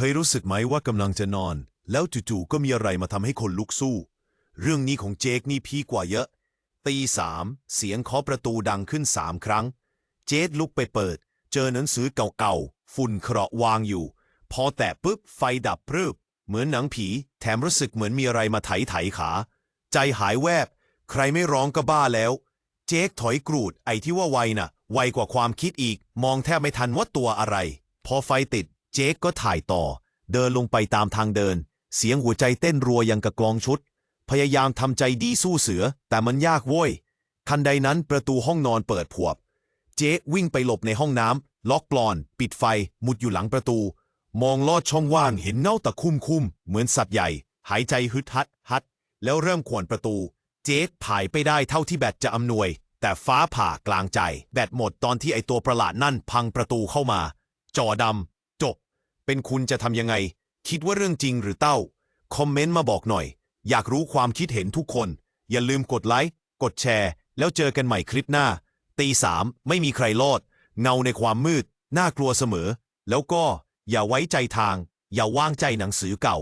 เคยรู้สึกไหมว่ากำลังจะนอน แล้วจู่ๆก็มีอะไรมาทำให้คนลุกสู้ เรื่องนี้ของเจคนี่พีกว่าเยอะ ตีสามเสียงเคาะประตูดังขึ้นสามครั้ง เจคลุกไปเปิด เจอหนังสือเก่าๆ ฝุ่นเคราะห์วางอยู่ พอแตะปุ๊บไฟดับพรึบ เหมือนหนังผี แถมรู้สึกเหมือนมีอะไรมาไถไถขา ใจหายแวบ ใครไม่ร้องก็บ้าแล้ว เจคถอยกรูดไอ้ที่ว่าไวน่ะ ไวกว่าความคิดอีก มองแทบไม่ทันว่าตัวอะไร พอไฟติด จคก็ถ่ายต่อ เดินลงไปตามทางเดิน เสียงหัวใจเต้นรัวยังกระกลองชุด พยายามทำใจดีสู้เสือ แต่มันยากโว้ยทันใดนั้นประตูห้องนอนเปิดผวบ เจ๊วิ่งไปหลบในห้องน้ำล็อกกลอน ปิดไฟ มุดอยู่หลังประตู มองลอดช่องว่างเห็นเงาตะคุ่มคุ่มเหมือนสัตว์ใหญ่ หายใจฮึดฮัดฮัด แล้วเริ่มขวนประตู เจ๊ถ่ายไปได้เท่าที่แบตจะอำนวย แต่ฟ้าผ่ากลางใจ แบตหมดตอนที่ไอตัวประหลาดนั่นพังประตูเข้ามาจอดำ เป็นคุณจะทำยังไง คิดว่าเรื่องจริงหรือเต้า คอมเมนต์มาบอกหน่อย อยากรู้ความคิดเห็นทุกคน อย่าลืมกดไลค์ กดแชร์ แล้วเจอกันใหม่คลิปหน้า ตีสามไม่มีใครรอด เงาในความมืด น่ากลัวเสมอ แล้วก็อย่าไว้ใจทาง อย่าวางใจหนังสือเก่า